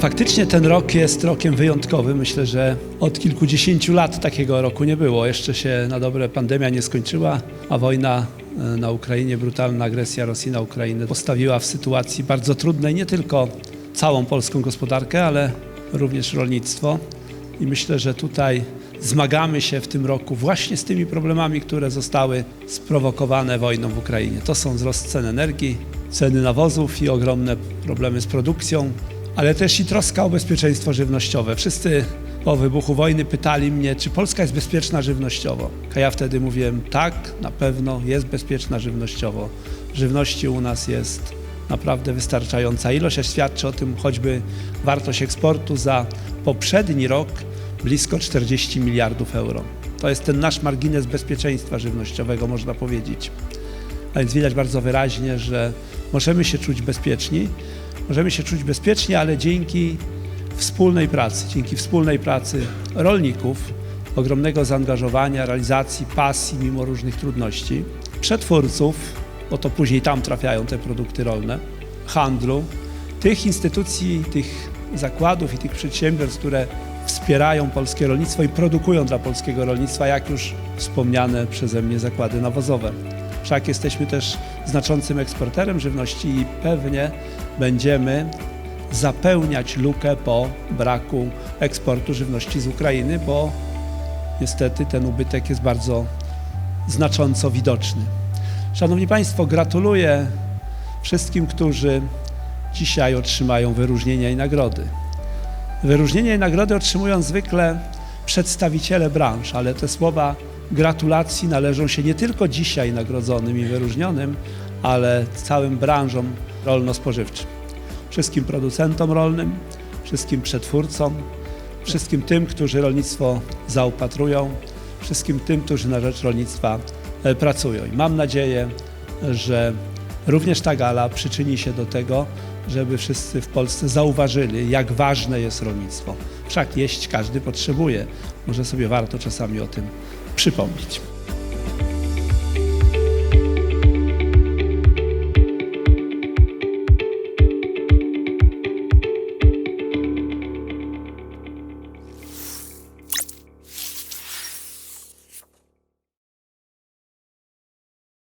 Faktycznie ten rok jest rokiem wyjątkowym. Myślę, że od kilkudziesięciu lat takiego roku nie było. Jeszcze się na dobre pandemia nie skończyła, a wojna e, na Ukrainie, brutalna agresja Rosji na Ukrainę postawiła w sytuacji bardzo trudnej nie tylko całą polską gospodarkę, ale również rolnictwo. I myślę, że tutaj zmagamy się w tym roku właśnie z tymi problemami, które zostały sprowokowane wojną w Ukrainie. To są wzrost cen energii, ceny nawozów i ogromne problemy z produkcją, ale też i troska o bezpieczeństwo żywnościowe. Wszyscy po wybuchu wojny pytali mnie, czy Polska jest bezpieczna żywnościowo. A ja wtedy mówiłem, tak, na pewno jest bezpieczna żywnościowo. Żywności u nas jest naprawdę wystarczająca ilość, a świadczy o tym choćby wartość eksportu za poprzedni rok blisko 40 miliardów euro. To jest ten nasz margines bezpieczeństwa żywnościowego, można powiedzieć. A więc widać bardzo wyraźnie, że możemy się czuć bezpieczni. Możemy się czuć bezpiecznie, ale dzięki wspólnej pracy, dzięki wspólnej pracy rolników, ogromnego zaangażowania, realizacji, pasji mimo różnych trudności, przetwórców, bo to później tam trafiają te produkty rolne, handlu, tych instytucji, tych zakładów i tych przedsiębiorstw, które wspierają polskie rolnictwo i produkują dla polskiego rolnictwa, jak już wspomniane przeze mnie zakłady nawozowe. Wszak jesteśmy też znaczącym eksporterem żywności i pewnie będziemy zapełniać lukę po braku eksportu żywności z Ukrainy, bo niestety ten ubytek jest bardzo znacząco widoczny. Szanowni Państwo, gratuluję wszystkim, którzy dzisiaj otrzymają wyróżnienia i nagrody. Wyróżnienia i nagrody otrzymują zwykle przedstawiciele branż, ale te słowa gratulacji należą się nie tylko dzisiaj nagrodzonym i wyróżnionym, ale całym branżom rolno-spożywczym. Wszystkim producentom rolnym, wszystkim przetwórcom, wszystkim tym, którzy rolnictwo zaopatrują, wszystkim tym, którzy na rzecz rolnictwa e, pracują. I mam nadzieję, że również ta gala przyczyni się do tego, żeby wszyscy w Polsce zauważyli, jak ważne jest rolnictwo. Wszak jeść każdy potrzebuje. Może sobie warto czasami o tym przypomnieć.